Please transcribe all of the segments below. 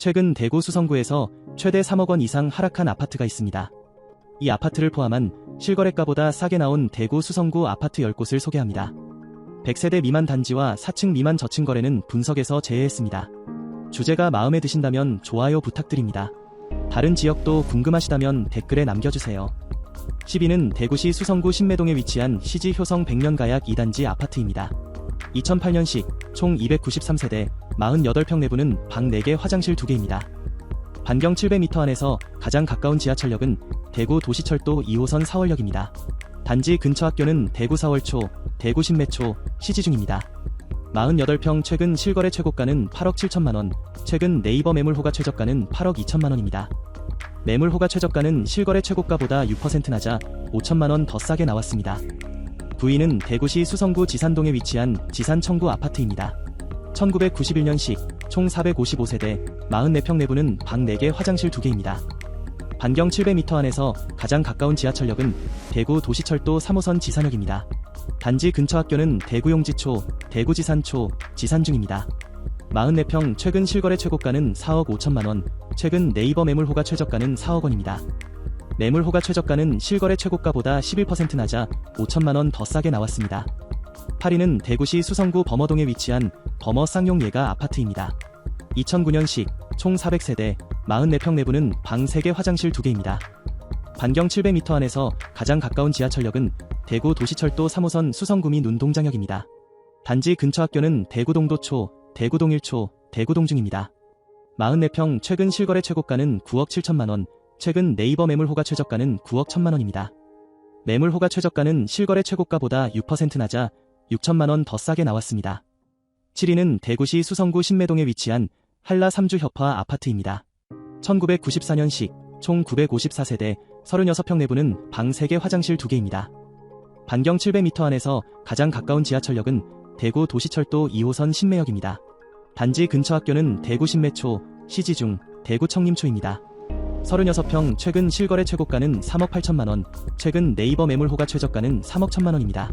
최근 대구 수성구에서 최대 3억 원 이상 하락한 아파트가 있습니다. 이 아파트를 포함한 실거래가보다 싸게 나온 대구 수성구 아파트 10곳을 소개합니다. 100세대 미만 단지와 4층 미만 저층 거래는 분석에서 제외했습니다. 주제가 마음에 드신다면 좋아요 부탁드립니다. 다른 지역도 궁금하시다면 댓글에 남겨주세요. 10위는 대구시 수성구 신매동에 위치한 시지 효성 100년 가약 2단지 아파트입니다. 2008년식 총 293세대 48평 내부는 방 4개 화장실 2개입니다. 반경 700m 안에서 가장 가까운 지하철역은 대구 도시철도 2호선 사월역입니다. 단지 근처 학교는 대구 사월초, 대구 신매초, 시지 중입니다. 48평 최근 실거래 최고가는 8억 7천만 원, 최근 네이버 매물 호가 최저가는 8억 2천만 원입니다. 매물 호가 최저가는 실거래 최고가보다 6% 낮아 5천만 원 더 싸게 나왔습니다. 부위는 대구시 수성구 지산동에 위치한 지산청구 아파트입니다. 1991년식 총 455세대 44평 내부는 방 4개 화장실 2개입니다. 반경 700m 안에서 가장 가까운 지하철역은 대구 도시철도 3호선 지산역입니다. 단지 근처 학교는 대구용지초, 대구지산초, 지산중입니다. 44평 최근 실거래 최고가는 4억 5천만 원, 최근 네이버 매물호가 최저가는 4억 원입니다. 매물호가 최저가는 실거래 최고가보다 11% 낮아 5천만 원 더 싸게 나왔습니다. 8위는 대구시 수성구 범어동에 위치한 범어 쌍용 예가 아파트입니다. 2009년식 총 400세대 44평 내부는 방 3개 화장실 2개입니다. 반경 700m 안에서 가장 가까운 지하철역은 대구 도시철도 3호선 수성구미 눈동장역입니다. 단지 근처 학교는 대구동도초, 대구동일초, 대구동중입니다. 44평 최근 실거래 최고가는 9억 7천만원, 최근 네이버 매물 호가 최저가는 9억 1천만원입니다. 매물 호가 최저가는 실거래 최고가보다 6% 낮아 6천만원 더 싸게 나왔습니다. 7위는 대구시 수성구 신매동에 위치한 한라 3주 협화 아파트입니다. 1994년식 총 954세대 36평 내부는 방 3개 화장실 2개입니다. 반경 700m 안에서 가장 가까운 지하철역은 대구 도시철도 2호선 신매역입니다. 단지 근처 학교는 대구 신매초, 시지중, 대구 청림초입니다. 36평 최근 실거래 최고가는 3억 8천만원, 최근 네이버 매물호가 최저가는 3억 1천만원입니다.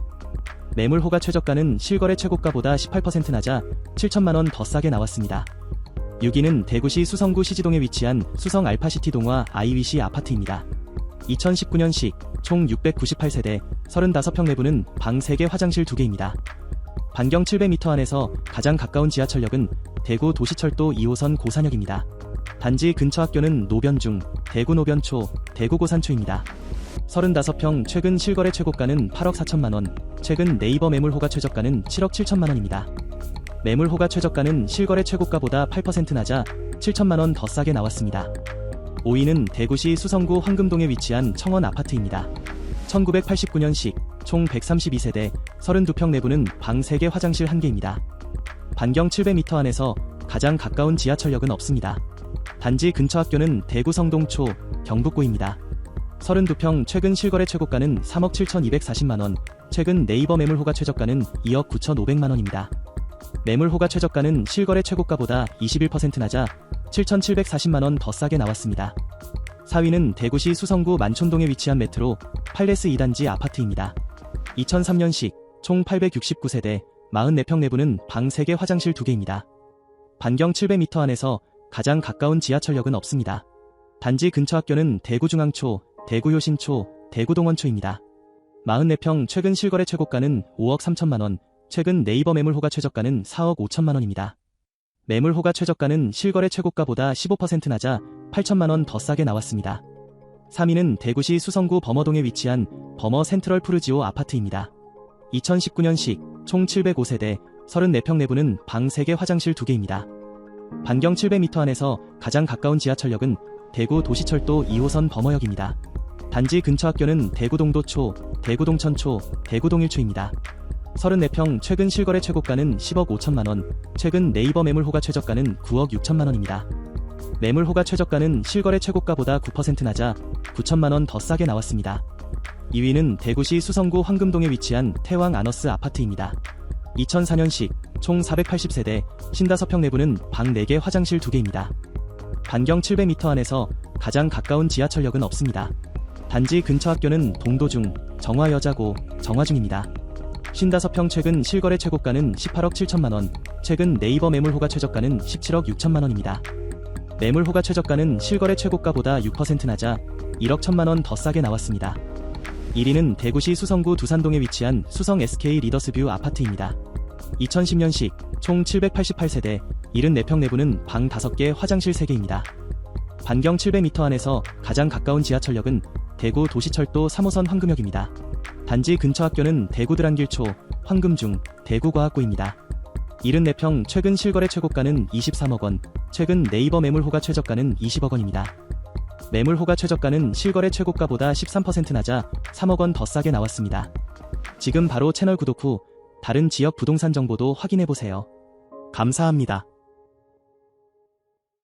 매물 호가 최저가는 실거래 최고가보다 18% 낮아 7천만원 더 싸게 나왔습니다. 6위는 대구시 수성구 시지동에 위치한 수성 알파시티 동화 아이위시 아파트입니다. 2019년식 총 698세대 35평 내부는 방 3개 화장실 2개입니다. 반경 700m 안에서 가장 가까운 지하철역은 대구 도시철도 2호선 고산역입니다. 단지 근처 학교는 노변중, 대구 노변초, 대구 고산초입니다. 35평 최근 실거래 최고가는 8억 4천만원, 최근 네이버 매물호가 최저가는 7억 7천만 원입니다. 매물호가 최저가는 실거래 최고가보다 8% 낮아 7천만 원 더 싸게 나왔습니다. 5위는 대구시 수성구 황금동에 위치한 청원 아파트입니다. 1989년식 총 132세대 32평 내부는 방 3개 화장실 1개입니다. 반경 700m 안에서 가장 가까운 지하철역은 없습니다. 단지 근처 학교는 대구 성동초, 경북고입니다. 32평 최근 실거래 최고가는 3억 7,240만 원, 최근 네이버 매물 호가 최저가는 2억 9,500만 원입니다. 매물 호가 최저가는 실거래 최고가보다 21% 낮아 7,740만 원 더 싸게 나왔습니다. 4위는 대구시 수성구 만촌동에 위치한 메트로 팔레스 2단지 아파트입니다. 2003년식 총 869세대 44평 내부는 방 3개 화장실 2개입니다. 반경 700m 안에서 가장 가까운 지하철역은 없습니다. 단지 근처 학교는 대구중앙초, 대구효신초, 대구동원초입니다. 44평 최근 실거래 최고가는 5억 3천만원, 최근 네이버 매물호가 최저가는 4억 5천만원입니다. 매물호가 최저가는 실거래 최고가보다 15% 낮아 8천만원 더 싸게 나왔습니다. 3위는 대구시 수성구 범어동에 위치한 범어 센트럴 푸르지오 아파트입니다. 2019년식 총 705세대 34평 내부는 방 3개 화장실 2개입니다. 반경 700m 안에서 가장 가까운 지하철역은 대구 도시철도 2호선 범어역입니다. 단지 근처 학교는 대구동도초, 대구동 천초, 대구동일초입니다. 34평 최근 실거래 최고가는 10억 5천만원, 최근 네이버 매물 호가 최저가는 9억 6천만원입니다. 매물 호가 최저가는 실거래 최고가보다 9% 낮아 9천만원 더 싸게 나왔습니다. 2위는 대구시 수성구 황금동에 위치한 태왕 아너스 아파트입니다. 2004년식 총 480세대 55평 내부는 방 4개 화장실 2개입니다. 반경 700m 안에서 가장 가까운 지하철역은 없습니다. 단지 근처 학교는 동도중, 정화여자고, 정화중입니다. 55평 최근 실거래 최고가는 18억 7천만 원, 최근 네이버 매물호가 최저가는 17억 6천만 원입니다. 매물 호가 최저가는 실거래 최고가보다 6% 낮아 1억 1천만 원 더 싸게 나왔습니다. 1위는 대구시 수성구 두산동에 위치한 수성 SK 리더스뷰 아파트입니다. 2010년식 총 788세대 74평 내부는 방 5개 화장실 3개입니다. 반경 700m 안에서 가장 가까운 지하철역은 대구 도시철도 3호선 황금역입니다. 단지 근처 학교는 대구 드란길초, 황금중, 대구과학고입니다. 74평 최근 실거래 최고가는 23억 원, 최근 네이버 매물 호가 최저가는 20억 원입니다. 매물 호가 최저가는 실거래 최고가보다 13% 낮아 3억 원 더 싸게 나왔습니다. 지금 바로 채널 구독 후 다른 지역 부동산 정보도 확인해 보세요. 감사합니다.